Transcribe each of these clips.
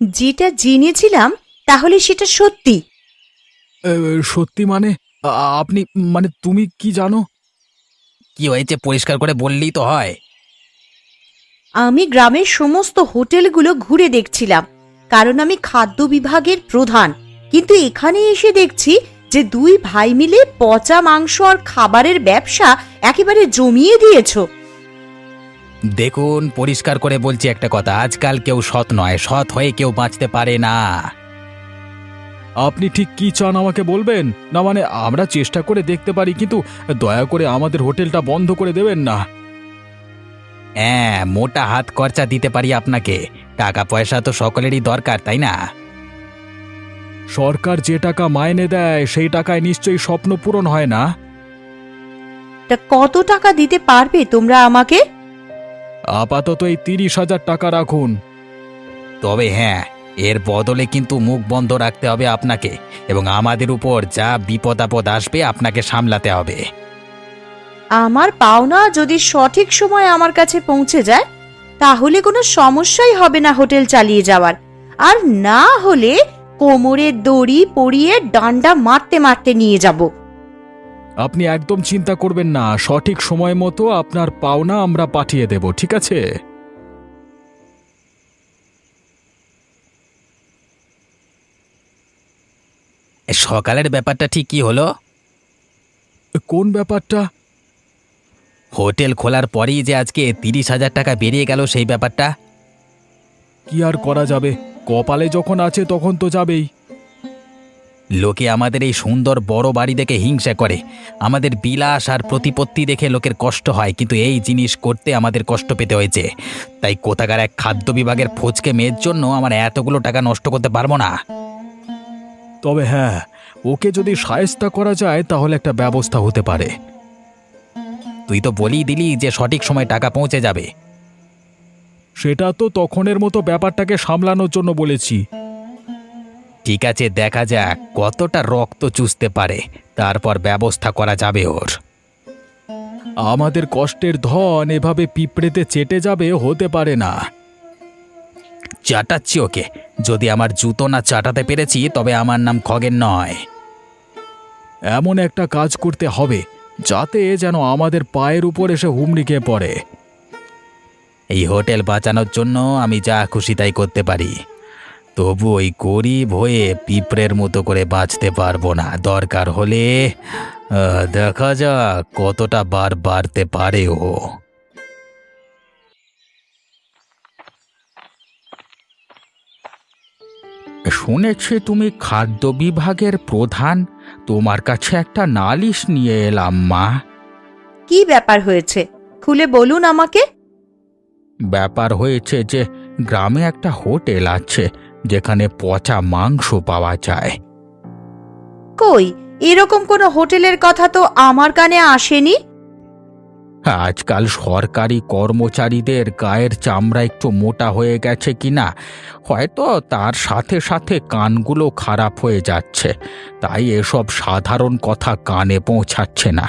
যেটা জেনেছিলাম তাহলে সেটা সত্যি। সত্যি মানে? আপনি মানে তুমি কি জানো? কি হয়েছে? পরিষ্কার করে বললেই তো হয়। আমি গ্রামের সমস্ত হোটেলগুলো ঘুরে দেখছিলাম কারণ আমি খাদ্য বিভাগের প্রধান। কিন্তু এখানে এসে দেখছি যে দুই ভাই মিলে পচা মাংস আর খাবারের ব্যবসা একেবারে জমিয়ে দিয়েছ। দেখুন পরিষ্কার করে বলছি একটা কথা আজকাল কেউ সৎ নয় সৎ হয়ে কেউ বাঁচতে পারে না। আপনি ঠিক কি চান আমাকে বলবেন? না মানে আমরা চেষ্টা করে দেখতে পারি কিন্তু দয়া করে আমাদের হোটেলটা বন্ধ করে দেবেন না। হ্যাঁ মোটা হাত খরচা দিতে পারি আপনাকে। টাকা পয়সা তো সকলেরই দরকার তাই না? সরকার যে টাকা মাইনে দেয় সেই টাকায় নিশ্চয়ই স্বপ্ন পূরণ হয় না? তা কত টাকা দিতে পারবে তোমরা আমাকে? আপাতত এই তিরিশ হাজার টাকা রাখুন। তবে হ্যাঁ এর বদলে কিন্তু মুখ বন্ধ রাখতে হবে আপনাকে এবং আমাদের উপর যা বিপদ আপদ আসবে আপনাকে সামলাতে হবে। আমার পাওনা যদি সঠিক সময় আমার কাছে পৌঁছে যায় তাহলে কোনো সমস্যাই হবে না হোটেল চালিয়ে যাওয়ার। আর না হলে কোমরের দড়ি পরিয়ে ডান্ডা মারতে মারতে নিয়ে যাব। আপনি একদম চিন্তা করবেন না সঠিক সময় মতো আপনার পাওনা আমরা পাঠিয়ে দেব ঠিক আছে? সকালের ব্যাপারটা ঠিক কি হলো? কোন ব্যাপারটা? হোটেল খোলার পরেই যে আজকে তিরিশ হাজার টাকা বেরিয়ে গেল সেই ব্যাপারটা? কি আর করা যাবে? কপালে যখন আছে তখন তো যাবেই। লোকে আমাদের এই সুন্দর বড় বাড়ি দেখে হিংসা করে। আমাদের বিলাস আর প্রতিপত্তি দেখে লোকের কষ্ট হয় কিন্তু এই জিনিস করতে আমাদের কষ্ট পেতে হয়েছে। তাই কোথাকার এক খাদ্য বিভাগের ফোচকে মেয়ের জন্য আমার এতগুলো টাকা নষ্ট করতে পারব না। তবে হ্যাঁ ওকে যদি সায়স্তা করা যায় তাহলে একটা ব্যবস্থা হতে পারে। তুই তো বলেই দিলি যে সঠিক সময় টাকা পৌঁছে যাবে। সেটা তো তখনের মতো ব্যাপারটাকে সামলানোর জন্য বলেছি। ঠিক আছে দেখা যাক কতটা রক্ত চুষতে পারে। তারপর ব্যবস্থা করা যাবে ওর। আমাদের কষ্টের ধন এভাবে পিঁপড়েতে চেটে যাবে হতে পারে না। চাটাচ্ছি ওকে। যদি আমার জুতো না চাটাতে পেরেছি তবে আমার নাম খগেন নয়। এমন একটা কাজ করতে হবে যাতে যেন আমাদের পায়ের উপর এসে হুমড়ি খেয়ে পড়ে। এই হোটেল বাঁচানোর জন্য আমি যা খুশি তাই করতে পারি। তবু ওই গরিব হয়ে পিঁপড়ের মতো করে বাঁচতে পারব না। দরকার হলে আহ, দেখা যাক কতটা বার বাড়তে পারে ও। শুনেছি তুমি খাদ্য বিভাগের প্রধান। তোমার কাছে একটা নালিশ নিয়ে এলাম মা। কি ব্যাপার হয়েছে? খুলে বলুন আমাকে। ব্যাপার হয়েছে যে গ্রামে একটা হোটেল আছে। যেখানে পচা মাংস পাওয়া যায়। কই? এরকম কোনো হোটেলের কথা তো আমার কানে আসেনি? আজকাল সরকারি কর্মচারীদের গায়ের চামড়া একটু মোটা হয়ে গেছে কিনা হয়তো তার সাথে সাথে কানগুলো খারাপ হয়ে যাচ্ছে। তাই এসব সাধারণ কথা কানে পৌঁছাচ্ছে না।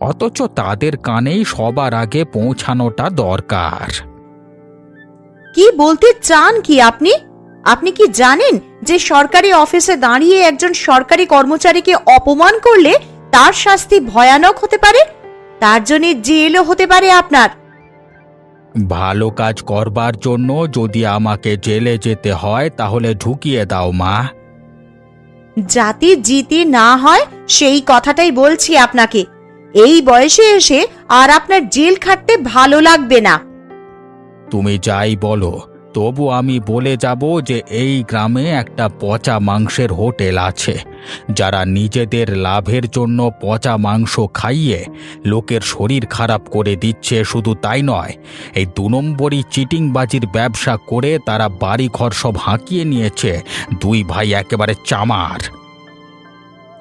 অথচ তাদের কানেই সবার আগে পৌঁছানোটা দরকার। কি বলতে চান কি আপনি? আপনি কি জানেন যে সরকারি অফিসে দাঁড়িয়ে একজন সরকারি কর্মচারীকে অপমান করলে তার শাস্তি ভয়ানক হতে পারে? তার জন্য জেলও হতে পারে আপনার। ভালো কাজ করবার জন্য যদি আমাকে জেলে যেতে হয় তাহলে ঢুকিয়ে দাও মা। জাতি জিতে না হয় সেই কথাটাই বলছি আপনাকে। এই বয়সে এসে আর আপনার জেল খাটতে ভালো লাগবে না। তুমি যাই বলো তবু আমি বলে যাব যে এই গ্রামে একটা পচা মাংসের হোটেল আছে। যারা নিজেদের লাভের জন্য পচা মাংস খাইয়ে লোকের শরীর খারাপ করে দিচ্ছে শুধু তাই নয়, এই দু নম্বরই চিটিংবাজির ব্যবসা করে তারা বাড়ি ঘর সব হাঁকিয়ে নিয়েছে, দুই ভাই একেবারে চামার।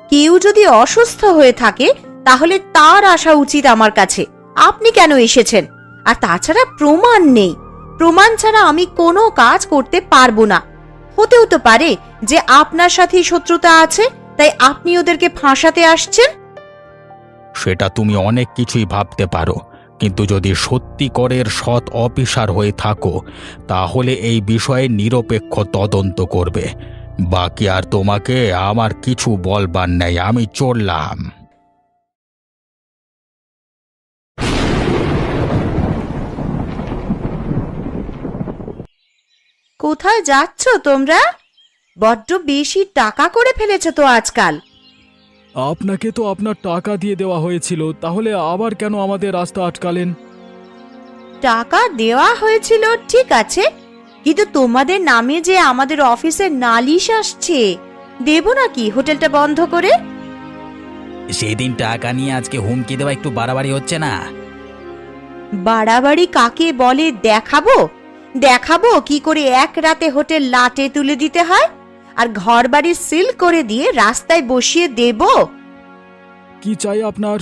কেউ যদি অসুস্থ হয়ে থাকে, তাহলে তার আসা উচিত আমার কাছে। আপনি কেন এসেছেন? আর তাছাড়া প্রমাণ নেই। প্রমাণ ছাড়া আমি কোনো কাজ করতে পারব না। হতেও তো পারে যে আপনার সাথেই শত্রুতা আছে, তাই আপনি ওদেরকে ফাঁসাতে আসছেন? সেটা তুমি অনেক কিছুই ভাবতে পারো, কিন্তু যদি সত্যিকরের সৎ অফিসার হয়ে থাকো, তাহলে এই বিষয়ে নিরপেক্ষ তদন্ত করবে। বাকি আর তোমাকে আমার কিছু বলবার নেই, আমি চললাম। কোথায় যাচ্ছ তোমরা? বড্ড বেশি টাকা করে ফেলেছো তো আজকাল। আপনাকে তো আপনার টাকা দিয়ে দেওয়া হয়েছিল তাহলে আবার কেন আমাদের রাস্তা আটকালেন? টাকা দেওয়া হয়েছিল ঠিক আছে কিন্তু তোমাদের নামে যে আমাদের অফিসে নালিশ আসছে দেব নাকি হোটেলটা বন্ধ করে? সেদিন টাকা নিয়ে আজকে হুমকি দেওয়া একটু বাড়াবাড়ি হচ্ছে না? বাড়াবাড়ি কাকে বলে দেখাবো? দেখাবো কি করে এক রাতে হোটেল লাটে তুলে দিতে হয়? আর ঘর বাড়ি সিল করে দিয়ে রাস্তায় বসিয়ে দেব? কি চাই আপনার?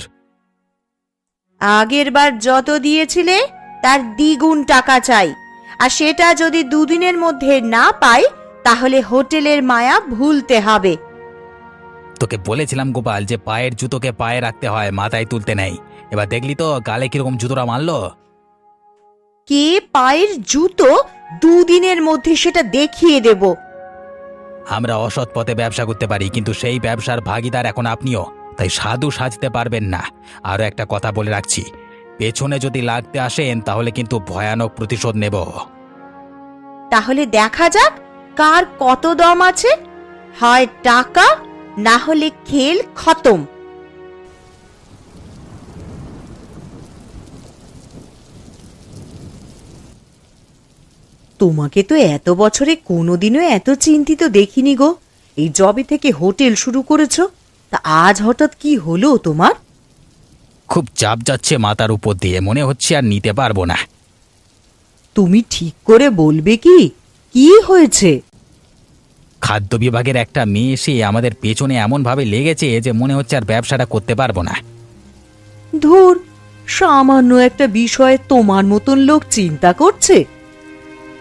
আগের বার যত দিয়েছিলে তার দ্বিগুণ টাকা চাই। আর সেটা যদি দুদিনের মধ্যে না পাই তাহলে হোটেলের মায়া ভুলতে হবে। তোকে বলেছিলাম গোপাল যে পায়ের জুতোকে পায়ে রাখতে হয় মাথায় তুলতে নেই। এবার দেখলি তো গালে কীরকম জুতোটা মারলো? কে পায়ের জুতো দুদিনের মধ্যে সেটা দেখিয়ে দেব? আমরা অসৎ পথে ব্যবসা করতে পারি কিন্তু সেই ব্যবসার ভাগিদার এখন আপনিও। তাই সাধু সাজতে পারবেন না। আরও একটা কথা বলে রাখছি। পেছনে যদি লাগতে আসেন তাহলে কিন্তু ভয়ানক প্রতিশোধ নেব। তাহলে দেখা যাক কার কত দম আছে। হয় টাকা না হলে খেল খতম। তোমাকে তো এত বছরে কোনোদিনও এত চিন্তিত দেখিনি গো। এই জবে থেকে হোটেল শুরু করেছ তা আজ হঠাৎ কি হলো তোমার? খুব চাপ যাচ্ছে মাথার উপর দিয়ে মনে হচ্ছে আর নিতে পারব না। তুমি ঠিক করে বলবে কি? কি হয়েছে? খাদ্য বিভাগের একটা মেয়ে এসে আমাদের পেছনে এমনভাবে লেগেছে যে মনে হচ্ছে আর ব্যবসাটা করতে পারব না। ধুর সামান্য একটা বিষয়ে তোমার মতন লোক চিন্তা করছে।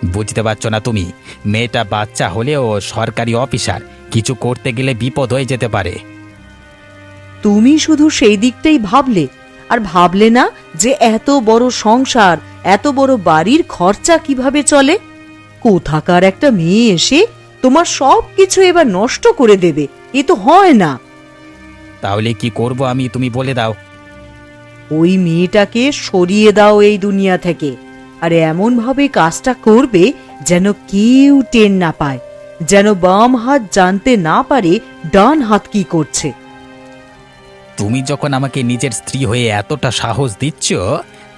বুঝতে পারছ না তুমি মেয়েটা বাচ্চা হলেও সরকারি অফিসার কিছু করতে গেলে বিপদ হয়ে যেতে পারে। তুমি শুধু সেই দিকটাই ভাবলে আর ভাবলে না যে এত বড় সংসার এত বড় বাড়ির খরচা কীভাবে চলে? কোথাকার একটা মেয়ে এসে তোমার সব কিছু এবার নষ্ট করে দেবে এ তো হয় না। তাহলে কি করব আমি তুমি বলে দাও। ওই মেয়েটাকে সরিয়ে দাও এই দুনিয়া থেকে। আর এমন ভাবে কাজটা করবে যেন কেউ টেন না পায়, যেন বাম হাত জানতে না পারে ডান হাত কি করছে। তুমি যখন আমাকে নিজের স্ত্রী হয়ে এতটা সাহস দিচ্ছ,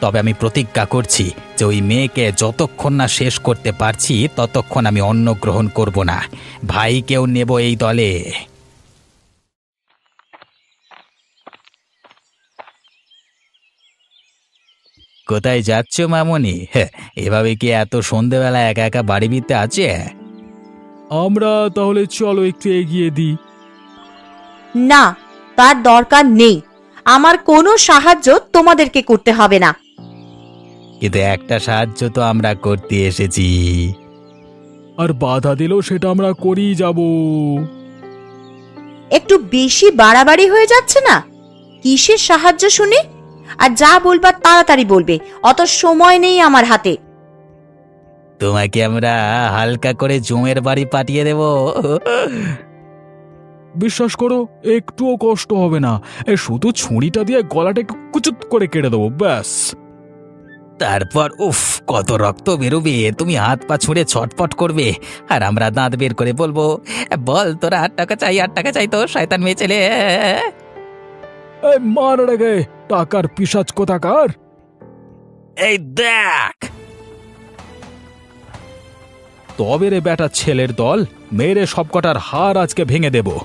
তবে আমি প্রতিজ্ঞা করছি যে ওই মেয়েকে যতক্ষণ না শেষ করতে পারছি, ততক্ষণ আমি অন্ন গ্রহণ করব না। ভাইকেও নেব এই দলে। কোথায় যাচ্ছ মামনি? হ্যাঁ, এভাবে কি এত সন্ধেবেলা একা একা বাড়ি বিতে আছে? আমরা তাহলে চলো একটু এগিয়ে দিই। না তার দরকার নেই। আমার কোনো সাহায্য তোমাদেরকে করতে হবে না। কিন্তু একটা সাহায্য তো আমরা করতে এসেছি। আর বাধা দিলেও সেটা আমরা করেই যাব। একটু বেশি বাড়াবাড়ি হয়ে যাচ্ছে না? কিসের সাহায্য শুনি? আর যা বলবার তাড়াতাড়ি বলবে অত সময় নেই আমার হাতে। তোমাকে আমরা হালকা করে জমের বাড়ি পাঠিয়ে দেব। বিশ্বাস করো একটুও কষ্ট হবে না। এ শুধু ছুরিটা দিয়ে গলাটা একটু কুচুত করে কেটে দেবো ব্যাস। তারপর উফ কত রক্ত বেরোবে তুমি হাত পা ছুঁড়ে ছটপট করবে। আর আমরা দাঁত বের করে বলব বল তোরা আট টাকা চাই আট টাকা চাই তো শয়তান মেয়ে ছেলে। মার রেগে টাকার পিসাজ কোথাকার? এই দেখ। তবে রে বেটা ছেলের দল মেরে সবকটার হার আজকে ভেঙে দেব।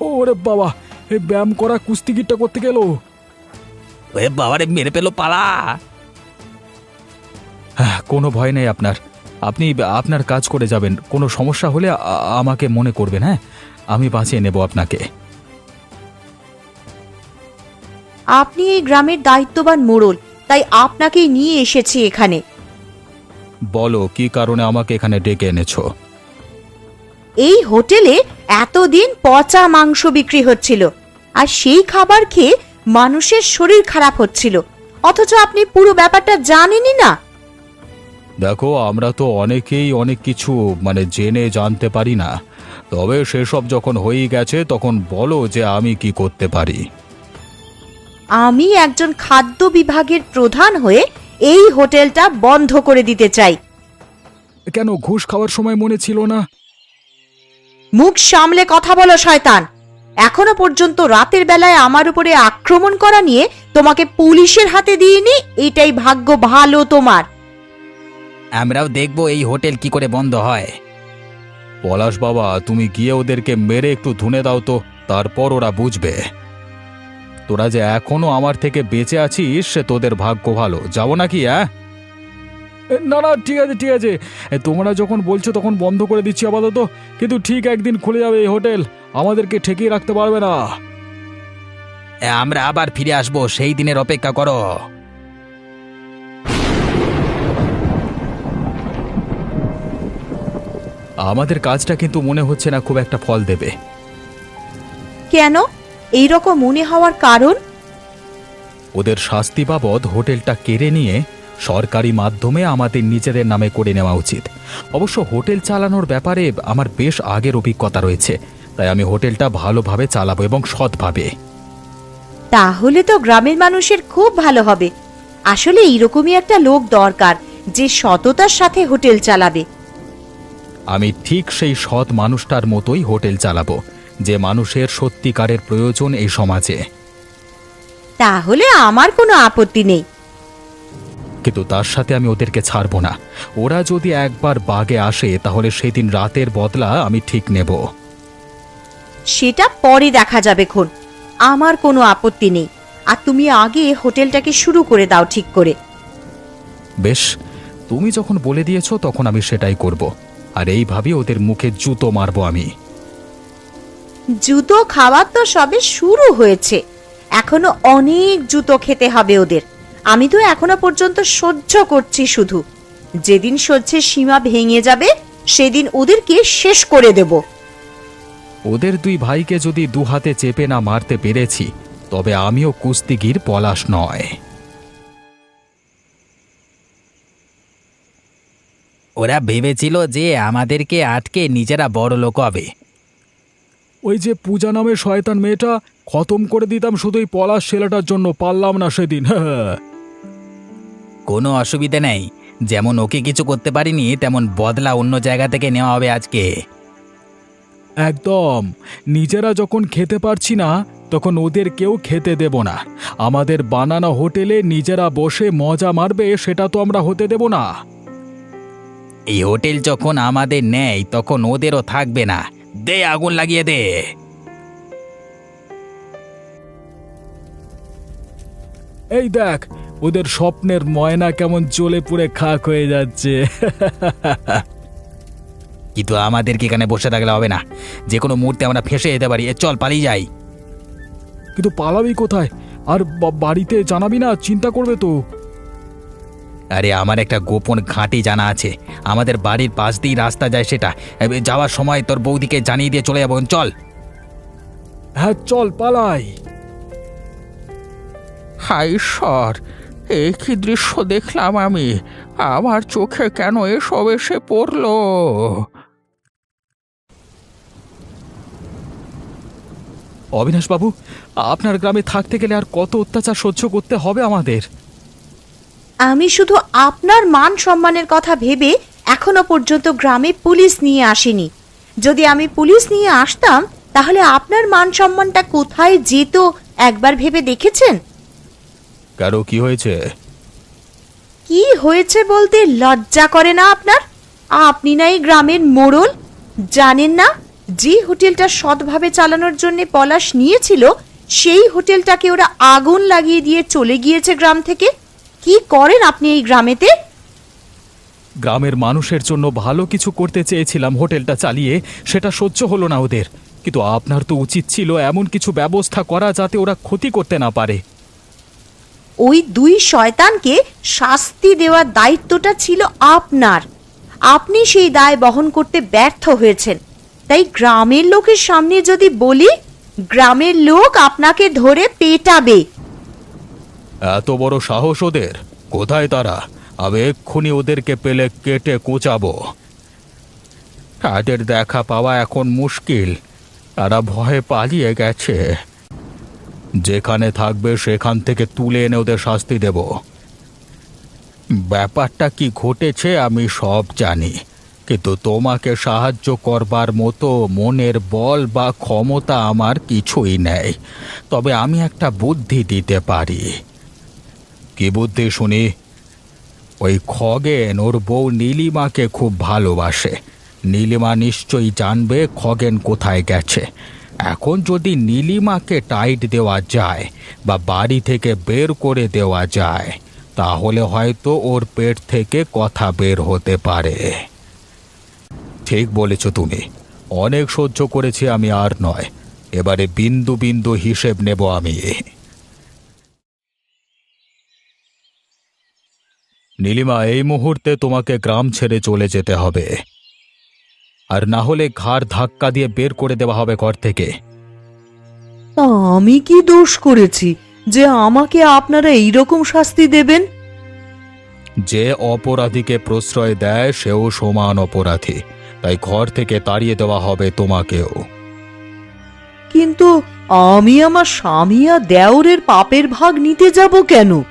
ওরে বাবা এই ব্যায়াম করা কুস্তিগিরটা করতে গেল? ওরে বাবারে মেরে পেল পালা। হ্যাঁ, কোনো ভয় নেই আপনার। আপনি আপনার কাজ করে যাবেন। কোনো সমস্যা হলে আ- আমাকে মনে করবেন হ্যাঁ? আমি বাঁচিয়ে নেব আপনাকে। আপনি এই গ্রামের দায়িত্ববান মোড়ল তাই আপনাকেই নিয়ে এসেছি এখানে। বলো কি কারণে আমাকে এখানে ডেকে এনেছো? এই হোটেলে এতদিন পচা মাংস বিক্রি হচ্ছিল আর সেই খাবার খেয়ে মানুষের শরীর খারাপ হচ্ছিল। অথচ আপনি পুরো ব্যাপারটা জানেনই না। দেখো আমরা তো অনেকেই অনেক কিছু মানে জেনে জানতে পারি না। তবে সেসব যখন হয়ে গেছে তখন বলো যে আমি কি করতে পারি। আমি একজন খাদ্য বিভাগের প্রধান হয়ে এই হোটেলটা বন্ধ করে দিতে চাই। কেন ঘুষ খাওয়ার সময় মনে ছিল না? মুখ সামলে কথা বলো শয়তান। এখনও পর্যন্ত রাতের বেলায় আমার উপরে আক্রমণ করা নিয়ে তোমাকে পুলিশের হাতে দিইনি এটাই ভাগ্য ভালো তোমার। আমরাও দেখব এই হোটেল কি করে বন্ধ হয়। পলাশ বাবা তুমি গিয়ে ওদেরকে মেরে একটু ধুনে দাও তো তারপর ওরা বুঝবে। তোরা যে এখনও আমার থেকে বেঁচে আছিস সে তোদের ভাগ্য ভালো। যাব নাকি হ্যাঁ না না ঠিক আছে ঠিক আছে। এ, তোমরা যখন বলছো তখন বন্ধ করে দিচ্ছি আপাতত। কিন্তু ঠিক একদিন খুলে যাবে এই হোটেল। আমাদেরকে ঠেকিয়ে রাখতে পারবে না। আমরা আবার ফিরে আসব। সেই দিনের অপেক্ষা করো। আমাদের কাজটা কিন্তু মনে হচ্ছে না খুব একটা ফল দেবে। কেন? এই রকম মনে হওয়ার কারণ? ওদের শাস্তি বাবদ হোটেলটা কেড়ে নিয়ে সরকারি মাধ্যমে আমাদের নিজেদের নামে করে নেওয়া উচিত। অবশ্য হোটেল চালানোর ব্যাপারে আমার বেশ আগের অভিজ্ঞতা রয়েছে। তাই আমি হোটেলটা ভালোভাবে চালাবো এবং সৎভাবে। তাহলে তো গ্রামের মানুষের খুব ভালো হবে। আসলে এইরকমই একটা লোক দরকার যে সততার সাথে হোটেল চালাবে। আমি ঠিক সেই সৎ মানুষটার মতোই হোটেল চালাবো। যে মানুষের সত্যিকারের প্রয়োজন এই সমাজে। তাহলে আমার কোনো আপত্তি নেই। কিন্তু তার সাথে আমি ওদেরকে ছাড়বো না। ওরা যদি একবার বাগে আসে তাহলে সেদিন রাতের বদলা আমি ঠিক নেব। সেটা পরে দেখা যাবে খন। আমার কোনো আপত্তি নেই। আর তুমি আগে হোটেলটাকে শুরু করে দাও ঠিক করে। বেশ তুমি যখন বলে দিয়েছ তখন আমি সেটাই করব। আর এইভাবে ওদের মুখে জুতো মারবো আমি। জুতো খাওয়ার তো সবে শুরু হয়েছে। এখনও অনেক জুতো খেতে হবে ওদের। আমি তো এখনও পর্যন্ত সহ্য করছি শুধু। যেদিন সহ্যের সীমা ভেঙে যাবে সেদিন ওদেরকে শেষ করে দেব। ওদের দুই ভাইকে যদি দু হাতে চেপে না মারতে পেরেছি তবে আমিও কুস্তিগির পলাশ নয়। ওরা ভেবেছিল যে আমাদেরকে আটকে নিজেরা বড় লোক হবে। ওই যে পূজা নামে শয়তান মেয়েটা খতম করে দিতাম শুধুই পলাশ ছেলেটার জন্য পারলাম না সেদিন। কোনো অসুবিধে নেই। যেমন ওকে কিছু করতে পারিনি তেমন বদলা অন্য জায়গা থেকে নেওয়া হবে আজকে। একদম। নিজেরা যখন খেতে পারছি না তখন ওদের কেউ খেতে দেব না। আমাদের বানানো হোটেলে নিজেরা বসে মজা মারবে সেটা তো আমরা হতে দেব না। এই হোটেল যখন আমাদের নেয় তখন ওদেরও থাকবে না। দে আগুন লাগিয়ে দে। এই দেখ ওদের স্বপ্নের ময়না কেমন জ্বলে পুড়ে খাক হয়ে যাচ্ছে। কিন্তু আমাদেরকে এখানে বসে থাকলে হবে না। যে কোনো মুহূর্তে আমরা ফেসে যেতে পারি। এ চল পালিয়ে যাই। কিন্তু পালাবি কোথায়? আর বাড়িতে জানাবি না? চিন্তা করবে তো। আরে আমার একটা গোপন ঘাঁটি জানা আছে। আমাদের বাড়ির পাশ দিয়েই রাস্তা যায় সেটা। যাওয়ার সময় তোর বৌদিকে জানিয়ে দিয়ে চলে যাব চল। হ্যাঁ চল পালাই। হায় ঈশ্বর এ কি দৃশ্য দেখলাম আমি। আমার চোখে কেন এসব এসে পড়ল? অবিনাশবাবু আপনার গ্রামে থাকতে গেলে আর কত অত্যাচার সহ্য করতে হবে আমাদের? আমি শুধু আপনার মান সম্মানের কথা ভেবে এখনও পর্যন্ত গ্রামে পুলিশ নিয়ে আসিনি। যদি আমি পুলিশ নিয়ে আসতাম তাহলে আপনার মান সম্মানটা কোথায় যেত একবার ভেবে দেখেছেন? কেন কি হয়েছে? কি হয়েছে বলতে লজ্জা করে না আপনার? আপনি না এই গ্রামের মোড়ল? জানেন না যে হোটেলটা সৎভাবে চালানোর জন্য পলাশ নিয়েছিল সেই হোটেলটাকে ওরা আগুন লাগিয়ে দিয়ে চলে গিয়েছে গ্রাম থেকে। কি করেন আপনি এই গ্রামেতে? গ্রামের মানুষের জন্য ভালো কিছু করতে চেয়েছিলাম হোটেলটা চালিয়ে সেটা সহ্য হলো না ওদের। কিন্তু আপনার তো উচিত ছিল এমন কিছু ব্যবস্থা করা যাতে ওরা ক্ষতি করতে না পারে। ওই দুই শয়তানকে শাস্তি দেওয়ার দায়িত্বটা ছিল আপনার। আপনি সেই দায় বহন করতে ব্যর্থ হয়েছেন। তাই গ্রামের লোকের সামনে যদি বলি গ্রামের লোক আপনাকে ধরে পেটাবে। এত বড় সাহস ওদের? কোথায় তারা? আমি এক্ষুনি ওদেরকে পেলে কেটে কোচাবো। তাদের দেখা পাওয়া এখন মুশকিল। তারা ভয়ে পালিয়ে গেছে। যেখানে থাকবে সেখান থেকে তুলে এনে ওদের শাস্তি দেব। ব্যাপারটা কি ঘটেছে আমি সব জানি। কিন্তু তোমাকে সাহায্য করবার মতো মনের বল বা ক্ষমতা আমার কিছুই নেই। তবে আমি একটা বুদ্ধি দিতে পারি। কি বুদ্ধি শুনি। ওই খগেন ওর বউ নীলিমাকে খুব ভালোবাসে। নীলিমা নিশ্চয়ই জানবে খগেন কোথায় গেছে। এখন যদি নীলিমাকে টাইট দেওয়া যায় বা বাড়ি থেকে বের করে দেওয়া যায়, তাহলে হয়তো ওর পেট থেকে কথা বের হতে পারে। ঠিক বলেছ তুমি। অনেক সহ্য করেছি আমি আর নয়। এবারে বিন্দু বিন্দু হিসেব নেব আমি। নীলিমা এই মুহূর্তে তোমাকে গ্রাম ছেড়ে চলে যেতে হবে। আর না হলে ঘাড় ধাক্কা দিয়ে বের করে দেওয়া হবে ঘর থেকে। তা আমি কি দোষ করেছি যে আমাকে আপনারা এইরকম শাস্তি দেবেন? যে অপরাধীকে প্রশ্রয় দেয় সেও সমান অপরাধী। তাই ঘর থেকে তাড়িয়ে দেওয়া হবে তোমাকেও। কিন্তু আমি আমার স্বামী আর দেওরের পাপের ভাগ নিতে যাব কেন?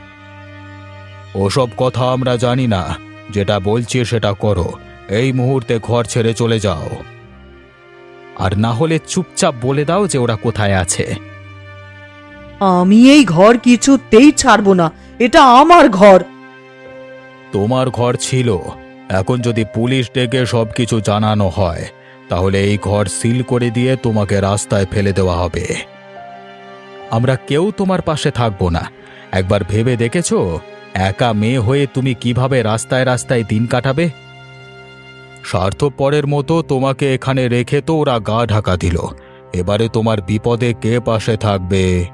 ওসব কথা আমরা জানি না। যেটা বলছি সেটা করো। এই মুহূর্তে ঘর ছেড়ে চলে যাও। আর না হলে চুপচাপ বলে দাও যে ওরা কোথায় আছে। আমি এই ঘর কিছুতেই ছাড়বো না। এটা আমার ঘর। তোমার ঘর ছিল। এখন যদি পুলিশ ডেকে সবকিছু জানানো হয় তাহলে এই ঘর সিল করে দিয়ে তোমাকে রাস্তায় ফেলে দেওয়া হবে। আমরা কেউ তোমার পাশে থাকব না। একবার ভেবে দেখেছ? একা মেয়ে হয়ে তুমি কীভাবে রাস্তায় রাস্তায় দিন কাটাবে? স্বার্থপরের মতো তোমাকে এখানে রেখে তো ওরা গা ঢাকা দিল। এবারে তোমার বিপদে কে পাশে থাকবে?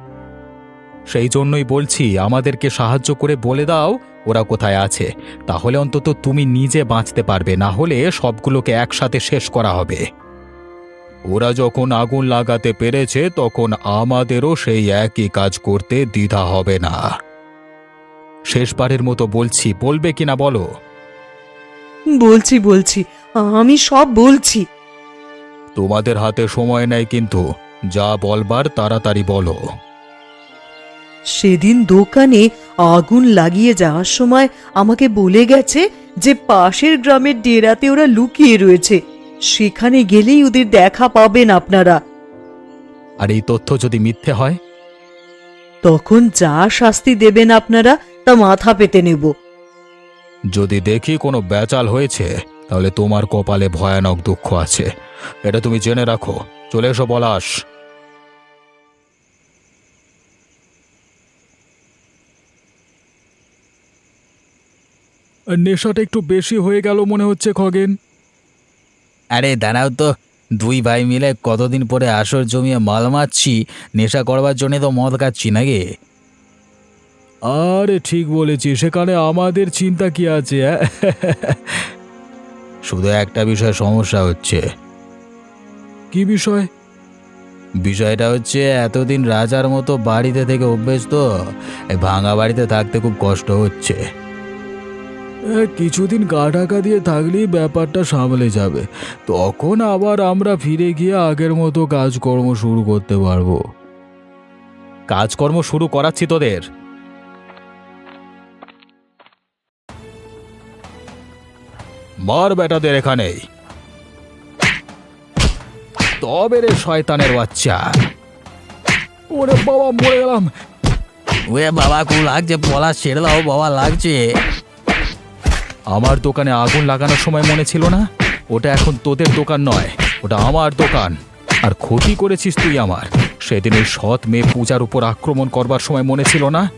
সেই জন্যই বলছি, আমাদেরকে সাহায্য করে বলে দাও ওরা কোথায় আছে। তাহলে অন্তত তুমি নিজে বাঁচতে পারবে, না হলে সবগুলোকে একসাথে শেষ করা হবে। ওরা যখন আগুন লাগাতে পেরেছে, তখন আমাদেরও সেই একই কাজ করতে দ্বিধা হবে না। শেষবারের মতো বলছি বলবে কিনা বলো? বলছি বলছি আমি সব বলছি। তোমাদের হাতে সময় নেই কিন্তু যা বলবার তাড়াতাড়ি বলো। সেদিন দোকানে আগুন লাগিয়ে যাওয়ার সময় আমাকে বলে গেছে যে পাশের গ্রামের ডেরাতে ওরা লুকিয়ে রয়েছে। সেখানে গেলেই ওদের দেখা পাবেন আপনারা। আর এই তথ্য যদি মিথ্যে হয়? তখন যা শাস্তি দেবেন আপনারা তা মাথা পেতে নেব। যদি দেখি কোনো বেচাল হয়েছে তাহলে তোমার কপালে ভয়ানক দুঃখ আছে। এটা তুমি জেনে রাখো। চলে এসো পলাশ। নেশাটা একটু বেশি হয়ে গেল মনে হচ্ছে খগেন। আরে দাঁড়াও তো দুই ভাই মিলে কতদিন পরে আসর জমিয়ে মাল মারছি নেশা করবার জন্য তো মদ খাচ্ছি নাকি? আরে ঠিক বলেছি সেখানে আমাদের চিন্তা কি আছে অ্যাঁ? শুধু একটা বিষয় সমস্যা হচ্ছে। কি বিষয়? বিষয়টা হচ্ছে এতদিন রাজার মতো বাড়িতে থেকে অভ্যেস তো এই ভাঙা বাড়িতে থাকতে খুব কষ্ট হচ্ছে। এ, কিছুদিন গা ঢাকা দিয়ে থাকলেই ব্যাপারটা সামলে যাবে। তখন আবার আমরা ফিরে গিয়ে আগের মতো কাজকর্ম শুরু করতে পারব। কাজকর্ম শুরু করাচ্ছি তোদের। মার বেটাদের এখানেই তবে রে শয়তানের বাচ্চা। ওরে বাবা মরে গেলাম। ওয়ে বাবা খুব লাগছে পলা ছেড়ে দাও বাবা লাগছে। আমার দোকানে আগুন লাগানোর সময় মনে ছিল না? ওটা এখন তোদের দোকান নয় ওটা আমার দোকান। আর ক্ষতি করেছিস তুই আমার। সেদিন ওই সৎ মেয়ে পূজার উপর আক্রমণ করবার সময় মনে ছিল না?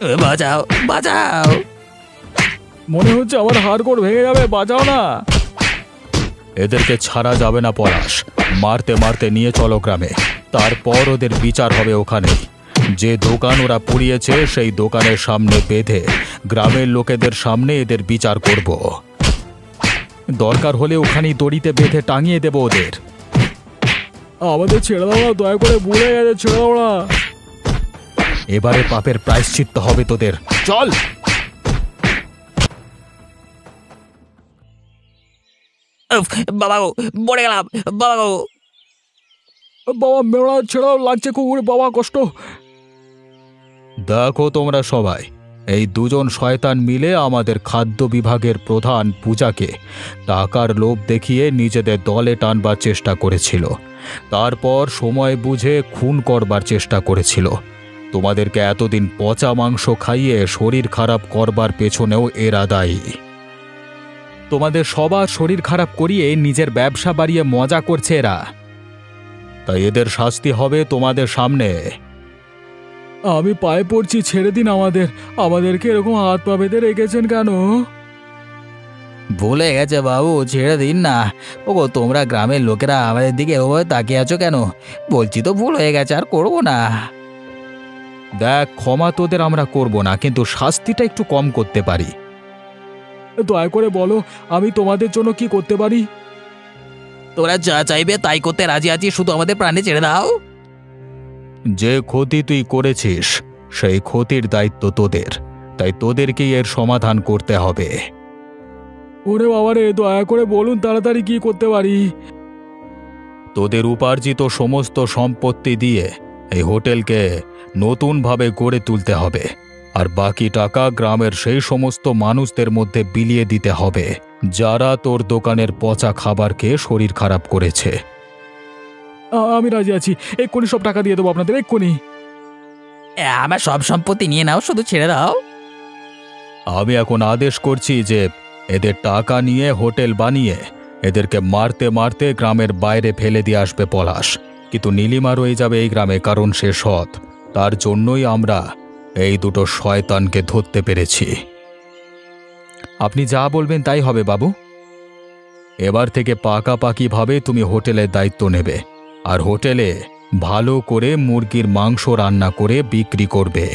এ, বাঁচাও বাঁচাও। মনে হচ্ছে আমার হাড়গোড় ভেঙে যাবে বাঁচাও না। এদেরকে ছাড়া যাবে না পলাশ। মারতে মারতে নিয়ে চলো গ্রামে। তারপর ওদের বিচার হবে ওখানে। যে দোকান ওরা পুড়িয়েছে সেই দোকানের সামনে বেঁধে গ্রামের লোকেদের সামনে এদের বিচার করব। দরকার হলে ওখানেই দড়িতে বেঁধে টাঙিয়ে দেব ওদের। আমাদের ছেড়ে দাও না দয়া করে ভুলে গেছে ছেড়ে দাও না। এবারে পাপের প্রায়শ্চিত্ত হবে তোদের। চল! বাবা গো পড়ে গেলাম বাবা গো। বাবা মেলা ছেড়া লাগছে কুকুর বাবা কষ্ট। দেখো তোমরা সবাই এই দুজন শয়তান মিলে আমাদের খাদ্য বিভাগের প্রধান পূজাকে টাকার লোভ দেখিয়ে নিজেদের দলে টানবার চেষ্টা করেছিল। তারপর সময় বুঝে খুন করবার চেষ্টা করেছিল। তোমাদেরকে এতদিন পচা মাংস খাইয়ে শরীর খারাপ করবার পেছনেও এরা দায়ী। তোমাদের সবার শরীর খারাপ করিয়ে নিজের ব্যবসা বাড়িয়ে মজা করছে এরা। তাই এদের শাস্তি হবে তোমাদের সামনে। আমি পায়ে পড়ছি ছেড়ে দিন আমাদের। আমাদেরকে এরকম হাত পা বেঁধে রেখেছেন কেন? ভুলে গেছে বাবু ছেড়ে দিন না। ওগো তোমরা গ্রামের লোকেরা আমাদের দিকে ওভাবে তাকিয়ে আছো কেন? বলছি তো ভুল হয়ে গেছে আর করব না। দেখ ক্ষমা তোদের আমরা করব না কিন্তু শাস্তিটা একটু কম করতে পারি। দয়া করে বলো আমি তোমাদের জন্য কি করতে পারি? তোমরা যা চাইবে তাই করতে রাজি আছি শুধু আমাদের প্রাণে ছেড়ে দাও। যে ক্ষতি তুই করেছিস সেই ক্ষতির দায়িত্ব তোদের। তাই তোদেরকেই এর সমাধান করতে হবে। ওরে বাবারে দয়া করে বলুন তাড়াতাড়ি কি করতে পারি? তোদের উপার্জিত সমস্ত সম্পত্তি দিয়ে এই হোটেলকে নতুনভাবে গড়ে তুলতে হবে। আর বাকি টাকা গ্রামের সেই সমস্ত মানুষদের মধ্যে বিলিয়ে দিতে হবে যারা তোর দোকানের পচা খাবার খেয়ে শরীর খারাপ করেছে। আমি রাজি আছি। এক্ষুনি সব টাকা দিয়ে দেবো আপনাদের এক্ষুনি। আমার সব সম্পত্তি নিয়ে নাও শুধু ছেড়ে দাও। আমি এখন আদেশ করছি যে এদের টাকা নিয়ে হোটেল বানিয়ে এদেরকে মারতে মারতে গ্রামের বাইরে ফেলে দিয়ে আসবে পলাশ। কিন্তু নীলিমা রয়ে যাবে এই গ্রামে কারণ সে সৎ। তার জন্যই আমরা এই দুটো শয়তানকে ধরতে পেরেছি। আপনি যা বলবেন তাই হবে, বাবু। এবার থেকে পাকাপাকিভাবে তুমি হোটেলের দায়িত্ব নেবে, আর হোটেলে ভালো করে মুরগির মাংস রান্না করে বিক্রি করবে।